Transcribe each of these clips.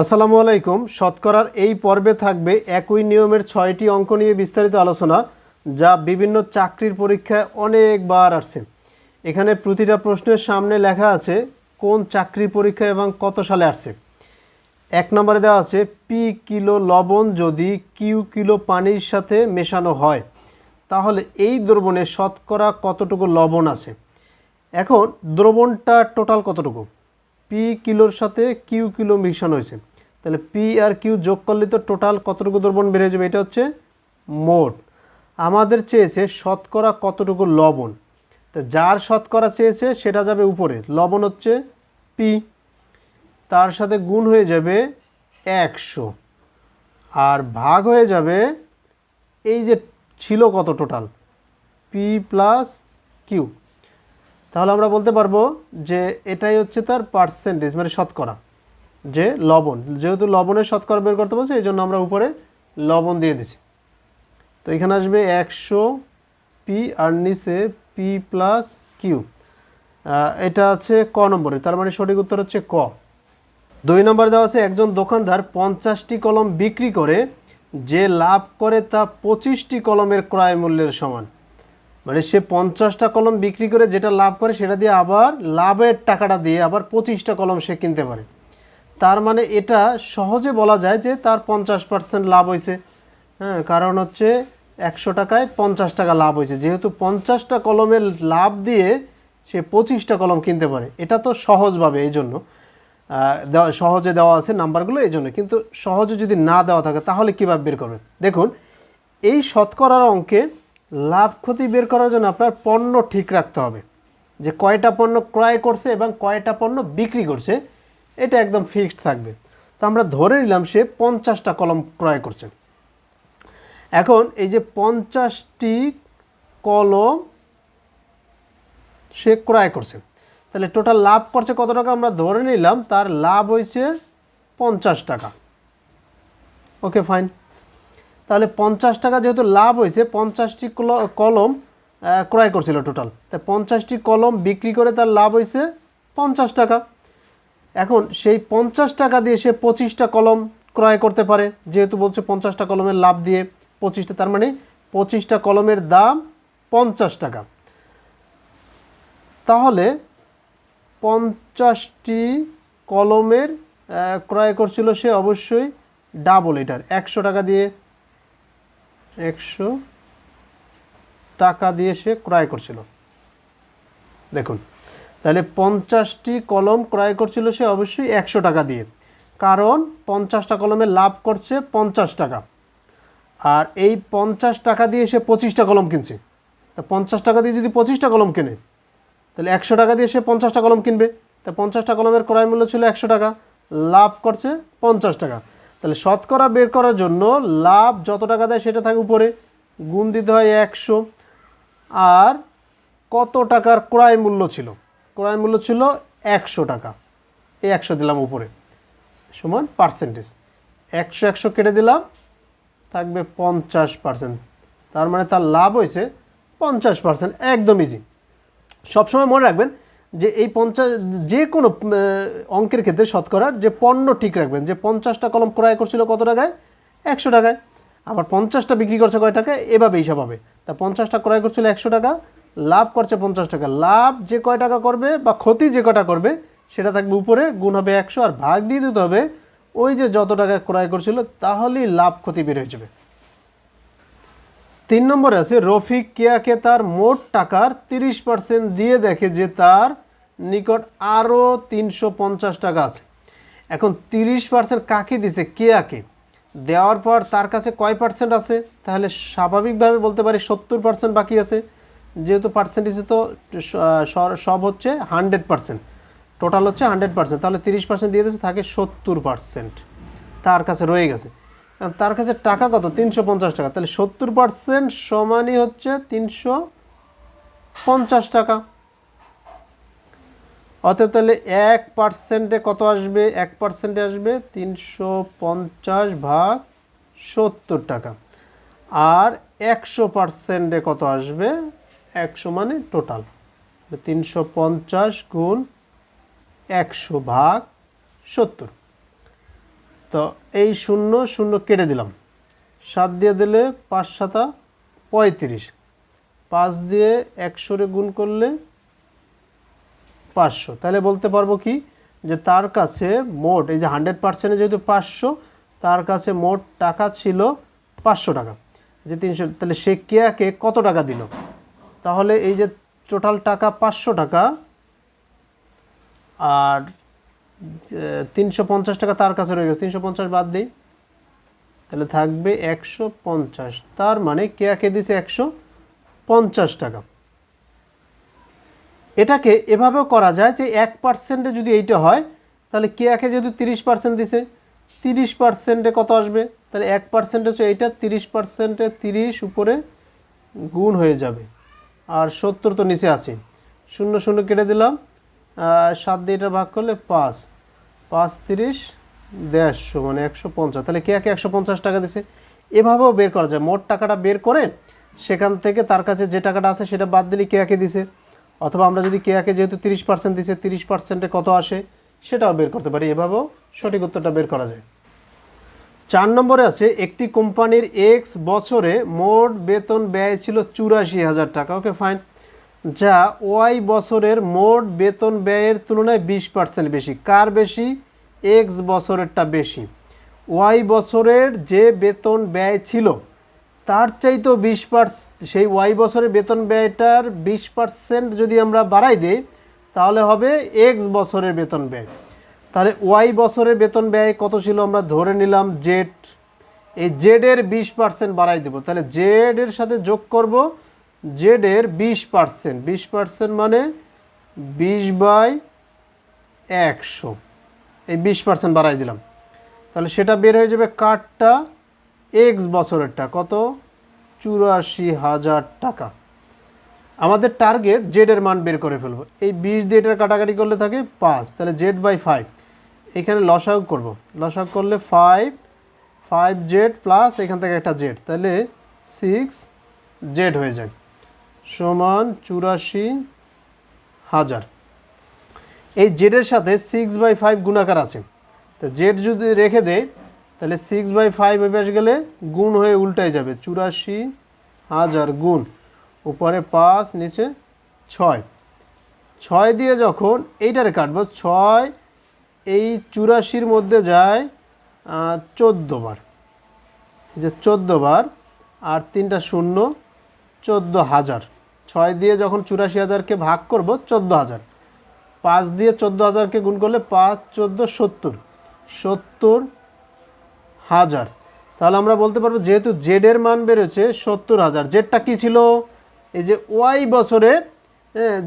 আসসালামু আলাইকুম। শতকরার এই পর্বে থাকবে একই নিয়মের ছয়টি অঙ্ক নিয়ে বিস্তারিত আলোচনা, যা বিভিন্ন চাকরির পরীক্ষায় অনেকবার আসছে। এখানে প্রতিটা প্রশ্নের সামনে লেখা আছে, কোন চাকরির পরীক্ষা এবং কত সালে আসছে। এক নম্বরে দেওয়া আছে পি কিলো লবণ যদি কিউ কিলো পানির সাথে মেশানো হয়, তাহলে এই দ্রবণে শতকরা কতটুকু লবণ আছে? এখন দ্রবণটা টোটাল কতটুকু? পি কিলোর সাথে কিউ কিলো মিশানো হয়েছে। তাহলে পি আর কিউ যোগ করলে তো টোটাল কতটুকু দ্রবণ বেড়ে যাবে? এটা হচ্ছে মোট। আমাদের চেয়েছে শতকরা কতটুকু লবণ? তো যার শতকরা চেয়েছে, সেটা যাবে উপরে। লবণ হচ্ছে পি তার সাথে গুণ হয়ে যাবে একশো। আর ভাগ হয়ে যাবে এই যে ছিল কত টোটাল পি প্লাস কিউ তাহলে আমরা বলতে পারব যে এটাই হচ্ছে তার পার্সেন্টেজ মানে শতকরা, যে লবণ, যেহেতু লবণের শতকরা বের করতে বলছে এই জন্য আমরা উপরে লবণ দিয়ে দিছি। তো এখানে আসবে একশো পি আর নিচে পি প্লাস কিউ এটা আছে ক নম্বরে, তার মানে সঠিক উত্তর হচ্ছে ক। দুই নম্বর দেওয়া আছে, একজন দোকানদার পঞ্চাশটি কলম বিক্রি করে, যে লাভ করে তা পঁচিশটি কলমের ক্রয় মূল্যের সমান। মানে সে পঞ্চাশটা কলম বিক্রি করে যেটা লাভ করে সেটা দিয়ে আবার লাভের টাকাটা দিয়ে আবার পঁচিশটা কলম সে কিনতে পারে। তার মানে এটা সহজে বলা যায় যে তার পঞ্চাশ পার্সেন্ট লাভ হয়েছে। হ্যাঁ কারণ হচ্ছে একশো টাকায় পঞ্চাশ টাকা লাভ হয়েছে। যেহেতু পঞ্চাশটা কলমের লাভ দিয়ে সে পঁচিশটা কলম কিনতে পারে। এটা তো সহজভাবে এই জন্য। সহজে দেওয়া আছে নাম্বারগুলো এই জন্য। কিন্তু সহজে যদি না দেওয়া থাকে তাহলে কীভাবে বের করবে? দেখুন, এই শতকরার অঙ্কে লাভ ক্ষতি বের করার জন্য আপনার পণ্য ঠিক রাখতে হবে। যে কয়টা পণ্য ক্রয় করছে এবং কয়টা পণ্য বিক্রি করছে, এটা একদম ফিক্সড থাকবে। তো আমরা ধরে নিলাম সে পঞ্চাশটা কলম ক্রয় করছে। এখন এই যে পঞ্চাশটি কলম সে ক্রয় করছে, তাহলে টোটাল লাভ করছে কত টাকা? আমরা ধরে নিলাম তার লাভ হয়েছে পঞ্চাশ টাকা। ওকে ফাইন তাহলে পঞ্চাশ টাকা যেহেতু লাভ হয়েছে, পঞ্চাশটি কল- কলম ক্রয় করছিল টোটাল তাই পঞ্চাশটি কলম বিক্রি করে তার লাভ হয়েছে পঞ্চাশ টাকা। এখন সেই পঞ্চাশ টাকা দিয়ে সে পঁচিশটা কলম ক্রয় করতে পারে, যেহেতু বলছে পঞ্চাশটা কলমের লাভ দিয়ে পঁচিশটা, তার মানে পঁচিশটা কলমের দাম পঞ্চাশ টাকা। তাহলে পঞ্চাশটি কলমের ক্রয় করছিল সে অবশ্যই ডাবল এটার, একশো টাকা দিয়ে একশো টাকা দিয়ে সে ক্রয় করছিল। দেখুন, তাহলে পঞ্চাশটি কলম ক্রয় করছিল সে অবশ্যই একশো টাকা দিয়ে। কারণ পঞ্চাশটা কলমে লাভ করছে পঞ্চাশ টাকা। আর এই পঞ্চাশ টাকা দিয়ে সে পঁচিশটা কলম কিনছে। তা পঞ্চাশ টাকা দিয়ে যদি পঁচিশটা কলম কেনে, তাহলে একশো টাকা দিয়ে সে পঞ্চাশটা কলম কিনবে। তা পঞ্চাশটা কলমের ক্রয় মূল্য ছিল একশো টাকা, লাভ করছে পঞ্চাশ টাকা। তাহলে শতকরা বের করার জন্য লাভ যত টাকা দেয় সেটা থাকে উপরে, গুণ দিতে হয় একশো। আর কত টাকার ক্রয় মূল্য ছিল? ক্রয় মূল্য ছিল একশো টাকা। এই একশো দিলাম উপরে, সমান পার্সেন্টেজ একশো একশো কেটে দিলাম, থাকবে পঞ্চাশ পার্সেন্ট তার মানে তার লাভ হয়েছে পঞ্চাশ পার্সেন্ট একদম ইজি সবসময় মনে রাখবেন যে এই পঞ্চাশ, যে কোনো অঙ্কের ক্ষেত্রে শতকরার যে পণ্য ঠিক রাখবেন, যে পঞ্চাশটা কলম ক্রয় করছিল কত টাকায়? একশো টাকায়। আবার পঞ্চাশটা বিক্রি করছে কয় টাকা এভাবে হিসাব হবে। তা পঞ্চাশটা ক্রয় করছিল একশো টাকা, লাভ করছে পঞ্চাশ টাকা। লাভ যে কয় টাকা করবে বা ক্ষতি যে কটা করবে, সেটা থাকবে উপরে, গুণ হবে একশো, আর ভাগ দিয়ে দিতে হবে ওই যে যত টাকা ক্রয় করছিল, তাহলেই লাভ ক্ষতি বের হয়ে যাবে। তিন নম্বরে আছে, রফিক কেয়াকে তার মোট টাকার তিরিশ পার্সেন্ট দিয়ে দেখে যে তার নিকট আরও তিনশো পঞ্চাশ টাকা আছে। এখন তিরিশ পার্সেন্ট কাকে দিছে কেয়াকে দেওয়ার পর তার কাছে কয় পার্সেন্ট আছে? তাহলে স্বাভাবিকভাবে বলতে পারি সত্তর পার্সেন্ট বাকি আছে। যেহেতু পার্সেন্টেজে তো সব হচ্ছে হান্ড্রেড পার্সেন্ট টোটাল হচ্ছে হান্ড্রেড পার্সেন্ট তাহলে তিরিশ পার্সেন্ট দিয়ে দিয়েছে, থাকে সত্তর পার্সেন্ট তার কাছে রয়ে গেছে। তার কাছে টাকা কত? তিনশো পঞ্চাশ টাকা। তাহলে সত্তর পার্সেন্ট সমানই হচ্ছে তিনশো পঞ্চাশ টাকা। অতএব তাহলে এক পার্সেন্টে কত আসবে? এক পার্সেন্টে আসবে তিনশো পঞ্চাশ ভাগ সত্তর টাকা। আর একশো পার্সেন্টে কত আসবে? একশো মানে টোটাল। তিনশো পঞ্চাশ গুণ একশো ভাগ সত্তর। তো এই শূন্য শূন্য কেটে দিলাম। সাত দিয়ে দিলে পাঁচ সাতা পঁয়ত্রিশ। পাঁচ দিয়ে একশোরে গুণ করলে পাঁচশো। তাহলে বলতে পারব কি? যে তার কাছে মোট, এই যে হান্ড্রেড পার্সেন্টে যেহেতু পাঁচশো, তার কাছে মোট টাকা ছিল পাঁচশো টাকা। যে তিনশো, তাহলে সে কেয়াকে কত টাকা দিল? তাহলে এই যে টোটাল টাকা পাঁচশো টাকা, আর তিনশো পঞ্চাশ টাকা তার কাছে রয়ে গেছে। তিনশো পঞ্চাশ বাদ দিই। তাহলে থাকবে একশো পঞ্চাশ। তার মানে কেয়াকে দিছে একশো পঞ্চাশ টাকা। এটাকে এভাবেও করা যায় যে এক পার্সেন্টে যদি এইটা হয়, তাহলে কেয়াকে যেহেতু তিরিশ পার্সেন্ট দিছে, তিরিশ পার্সেন্টে কত আসবে? তাহলে এক পার্সেন্ট হচ্ছে এইটা, তিরিশ পার্সেন্টে তিরিশ উপরে গুণ হয়ে যাবে। আর সত্তর তো নিচে আছে। শূন্য শূন্য কেটে দিলাম সাত দিয়ে এটা ভাগ করলে পাঁচ। পাঁচ তিরিশ দেড়শো মানে একশো পঞ্চাশ। তাহলে কে একে একশো পঞ্চাশ টাকা দিছে? এভাবেও বের করা যায়। মোট টাকাটা বের করে সেখান থেকে তার কাছে যে টাকাটা আছে সেটা বাদ দিলে কে একে দিছে? অথবা আমরা যদি কে একে যেহেতু তিরিশ পার্সেন্ট দিছে, তিরিশ পার্সেন্টে কত আসে, সেটাও বের করতে পারি। এভাবেও সঠিক উত্তরটা বের করা যায়। চার নম্বরে আছে, একটি কোম্পানির এক্স বছরে মোট বেতন ব্যয় ছিল চুরাশি হাজার টাকা। ওকে, ফাইন। যা ওয়াই বছরের মোট বেতন ব্যয়ের তুলনায় বিশ পার্সেন্ট বেশি। কার বেশি? এক্স বছরেরটা বেশি। ওয়াই বছরের যে বেতন ব্যয় ছিল তার চাইতেও বিশ সেই ওয়াই বছরের বেতন ব্যয়টার বিশ পার্সেন্ট যদি আমরা বাড়াই দিই, তাহলে হবে এক্স বছরের বেতন ব্যয়। তাহলে ওয়াই বছরের বেতন ব্যয় কত ছিল আমরা ধরে নিলাম জেড। এই জেডের বিশ পার্সেন্ট বাড়াই দেবো। তাহলে জেডের সাথে যোগ করব, জেডের বিশ পার্সেন্ট। বিশ পার্সেন্ট মানে বিশ বাই একশো। এই বিশ পার্সেন্ট বাড়াই দিলাম। তাহলে সেটা বের হয়ে যাবে কার্ডটা এক্স বছরেরটা কত? চুরাশি হাজার টাকা। আমাদের টার্গেট জেডের মান বের করে ফেলব। এই বিশ দিয়ে এটার কাটাকাটি করলে থাকে পাঁচ, তাহলে জেড বাই ফাইভ এখানে লসাগ করব। লসাগ করলে ফাইভ ফাইভ জেড প্লাস এখান থেকে একটা জেড তাহলে সিক্স জেড হয়ে যায়। সমান চুরাশি হাজার। এই জেডের সাথে সিক্স বাই ফাইভ গুণাকার আছে। তো জেড যদি রেখে দেয় তাহলে সিক্স বাই ফাইভ অভ্যাস গেলে গুণ হয়ে উল্টায় যাবে। চুরাশি হাজার গুণ। উপরে পাঁচ, নিচে ছয়। ছয় দিয়ে যখন এইটারে কাটবো, ছয় এই চুরাশির মধ্যে যায় চোদ্দ বার। এই যে চোদ্দ বার, আর তিনটা শূন্য, চোদ্দ হাজার। ছয় দিয়ে যখন চুরাশি হাজারকে ভাগ করব, চোদ্দ হাজার। পাঁচ দিয়ে চোদ্দ হাজারকে গুণ করলে পাঁচ, চোদ্দ, সত্তর। সত্তর হাজার। তাহলে আমরা বলতে পারব যেহেতু জেডের মান বেরোচ্ছে সত্তর হাজার। জেডটা কী ছিল? এই যে ওয়াই বছরে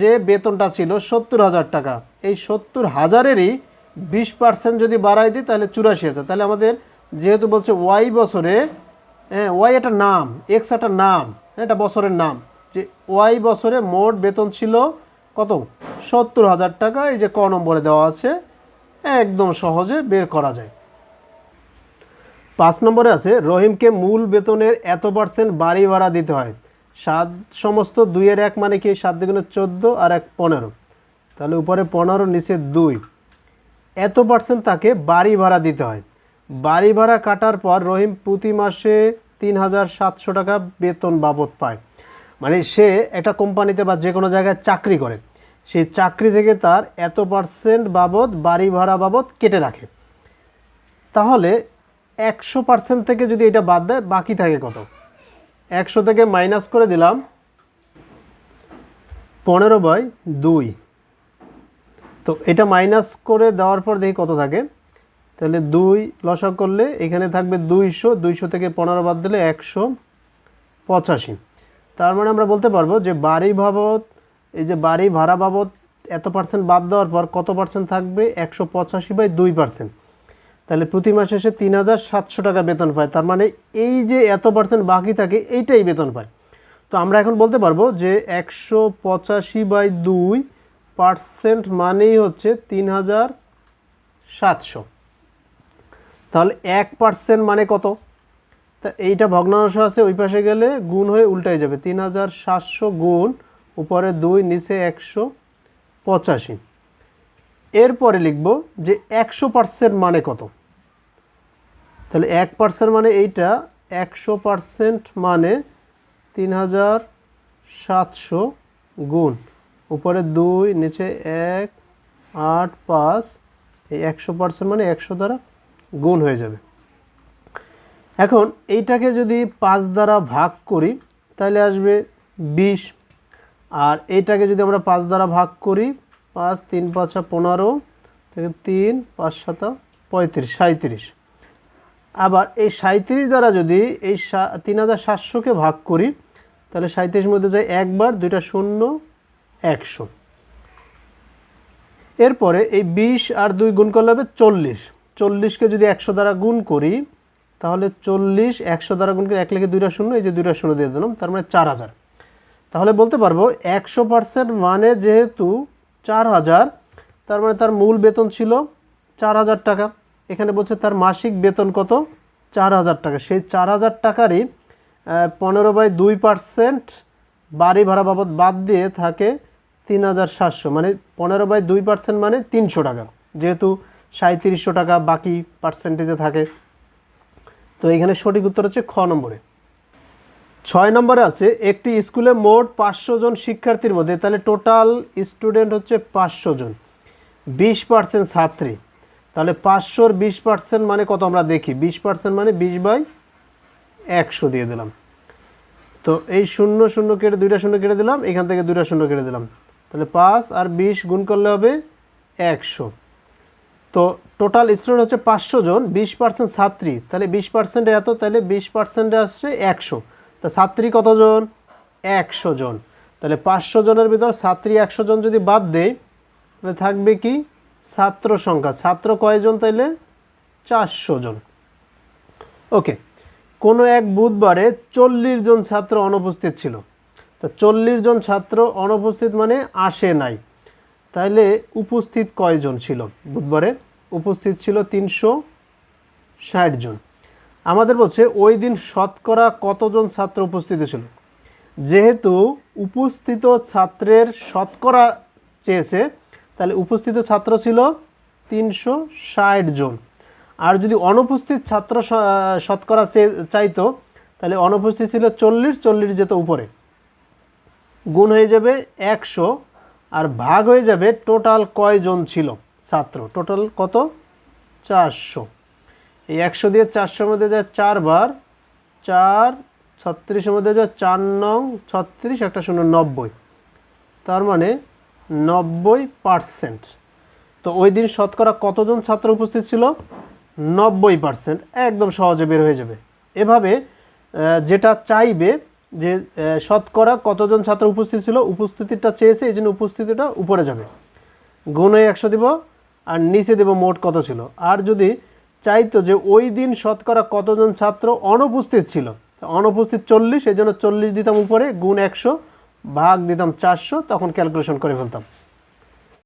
যে বেতনটা ছিল সত্তর হাজার টাকা। এই সত্তর হাজারেরই বিশ পার্সেন্ট যদি বাড়াই দিই, তাহলে চুরাশি হাজার। তাহলে আমাদের যেহেতু বলছে ওয়াই বছরে হ্যাঁ ওয়াই একটা নাম, এক্স একটা নাম, এটা বছরের নাম। যে ওয়াই বছরে মোট বেতন ছিল কত? সত্তর হাজার টাকা। এই যে ক নম্বরে দেওয়া আছে, একদম সহজে বের করা যায়। পাঁচ নম্বরে আছে, রহিমকে মূল বেতনের এত পার্সেন্ট বাড়ি ভাড়া দিতে হয়। সাত সমস্ত দুইয়ের এক মানে কি? সাত দ্বিগুণে চোদ্দ আর এক পনেরো। তাহলে উপরে পনেরো, নিচে দুই। এত পার্সেন্ট তাকে বাড়ি ভাড়া দিতে হয়। বাড়ি ভাড়া কাটার পর রহিম প্রতি মাসে তিন হাজার সাতশো টাকা বেতন বাবদ পায়। মানে সে একটা কোম্পানিতে বা যে কোনো জায়গায় চাকরি করে। সেই চাকরি থেকে তার এত পার্সেন্ট বাবদ, বাড়ি ভাড়া বাবদ কেটে রাখে। তাহলে একশো পার্সেন্ট থেকে যদি এটা বাদ দেয়, বাকি থাকে কত? একশো থেকে মাইনাস করে দিলাম পনেরো বাই দুই। তো এটা মাইনাস করে দেওয়ার পর দেখি কত থাকে। তাহলে দুই লসা করলে এখানে থাকবে দুইশো দুইশো থেকে পনেরো বাদ দিলে একশো পঁচাশি। তার মানে আমরা বলতে পারব যে বাড়ি বাবদ, এই যে বাড়ি ভাড়া বাবদ এত পার্সেন্ট বাদ দেওয়ার পর কত পার্সেন্ট থাকবে? একশো পঁচাশি বাই দুই পার্সেন্ট তাহলে প্রতি মাসে সে তিন হাজার সাতশো টাকা বেতন পায়। তার মানে এই যে এত পার্সেন্ট বাকি থাকে, এইটাই বেতন পায়। তো আমরা এখন বলতে পারব যে একশো পঁচাশি বাই দুই পার্সেন্ট মানেই হচ্ছে তিন হাজার সাতশো। তাহলে এক পার্সেন্ট মানে কত? তা এইটা ভগ্নাংশ আছে, ওই পাশে গেলে গুণ হয়ে উল্টাই যাবে। তিন হাজার সাতশো গুণ, উপরে দুই, নিচে একশো পঁচাশি। এরপরে লিখব যে একশো পার্সেন্ট মানে কত? তাহলে এক পার্সেন্ট মানে এইটা, একশো পার্সেন্ট মানে তিন হাজার সাতশো গুণ। উপরে দুই, নিচে এক, আট, পাঁচ, এই একশো পার্সেন্ট মানে একশো দ্বারা গুণ হয়ে যাবে। এখন এইটাকে যদি পাঁচ দ্বারা ভাগ করি, তাহলে আসবে বিশ। আর এইটাকে যদি আমরা পাঁচ দ্বারা ভাগ করি পাঁচ, তিন, পাঁচা পনেরো থেকে তিন, পাঁচ, সাতা, পঁয়ত্রিশ সাঁত্রিশ আবার এই সাঁত্রিশ দ্বারা যদি এই তিন হাজার সাতশোকে ভাগ করি, তাহলে সাঁত্রিশ মধ্যে যায় একবার, দুইটা শূন্য, একশো। এরপরে এই বিশ আর দুই গুণ করলে হবে চল্লিশ। চল্লিশকে যদি একশো দ্বারা গুণ করি, তাহলে চল্লিশ একশো দ্বারা গুণ করে এক লেগে দুইটা শূন্য, এই যে দুইটা শূন্য দিয়ে দিলাম, তার মানে চার হাজার। তাহলে বলতে পারব একশো পার্সেন্ট মানে যেহেতু চার হাজার। তার মানে তার মূল বেতন ছিল চার হাজার টাকা। এখানে বলছে তার মাসিক বেতন কত? চার হাজার টাকা। সেই চার হাজার টাকারই পনেরো বাই দুই পার্সেন্ট বাড়ি ভাড়া বাবদ বাদ দিয়ে থাকে তিন হাজার সাতশো। মানে পনেরো বাই দুই পার্সেন্ট মানে তিনশো টাকা। যেহেতু সাঁত্রিশশো টাকা বাকি পার্সেন্টেজে থাকে। তো এখানে সঠিক উত্তর হচ্ছে খ নম্বরে। ছয় নম্বরে আছে, একটি স্কুলে মোট পাঁচশো জন শিক্ষার্থীর মধ্যে, তাহলে টোটাল স্টুডেন্ট হচ্ছে পাঁচশো জন, বিশ পার্সেন্ট ছাত্রী। তাহলে পাঁচশোর বিশ পার্সেন্ট মানে কত আমরা দেখি? বিশ পার্সেন্ট মানে বিশ বাই একশো দিয়ে দিলাম। তো এই শূন্য শূন্য কেটে দুইটা শূন্য কেটে দিলাম, এখান থেকে দুইটা শূন্য কেটে দিলাম। তাহলে পাঁচ আর বিশ গুণ করলে হবে একশো। তো টোটাল স্টুডেন্ট হচ্ছে পাঁচশো জন, বিশ পার্সেন্ট ছাত্রী, তাহলে বিশ পার্সেন্টে এত, তাহলে বিশ পার্সেন্টে আসছে একশো। তা ছাত্রী কতজন? একশো জন। তাহলে পাঁচশো জনের ভিতর ছাত্রী একশো জন যদি বাদ দেয় তাহলে থাকবে কি? ছাত্র সংখ্যা। ছাত্র কয়জন তাইলে? চারশো জন। ওকে, কোনো এক বুধবারে চল্লিশ জন ছাত্র অনুপস্থিত ছিল। তা চল্লিশ জন ছাত্র অনুপস্থিত মানে আসে নাই। তাইলে উপস্থিত কয়জন ছিল বুধবারে? উপস্থিত ছিল তিনশো ষাট জন। আমাদের বলছে, ওই দিন শতকরা কতজন ছাত্র উপস্থিত ছিল? যেহেতু উপস্থিত ছাত্রের শতকরা চেয়েছে, তাহলে উপস্থিত ছাত্র ছিল তিনশো ষাট জন। আর যদি অনুপস্থিত ছাত্র শতকরা চাইতো, তাহলে অনুপস্থিত ছিল চল্লিশ চল্লিশ যেত উপরে। গুণ হয়ে যাবে একশো, আর ভাগ হয়ে যাবে টোটাল কয়জন ছিল ছাত্র? টোটাল কত? চারশো। এই একশো দিয়ে চারশোর মধ্যে যায় চারবার চার, ছত্রিশের মধ্যে যায় চার নং, ছত্রিশ, একটা শূন্য নব্বই। তার মানে নব্বই পার্সেন্ট। তো ওই দিন শতকরা কতজন ছাত্র উপস্থিত ছিল? নব্বই পার্সেন্ট। একদম সহজে বের হয়ে যাবে। এভাবে যেটা চাইবে যে শতকরা কতজন ছাত্র উপস্থিত ছিল, উপস্থিতিটা চেয়েছে, এই জন্য উপস্থিতিটা উপরে যাবে। গুণ একশো দিব, আর নিচে দেব মোট কত ছিল। আর যদি চাইতো যে ওই দিন শতকরা কতজন ছাত্র অনুপস্থিত ছিল? অনুপস্থিত চল্লিশ এই জন্য চল্লিশ দিতাম উপরে, গুণ একশো, ভাগ দিতাম চারশো, তখন ক্যালকুলেশন করে ফেলতাম।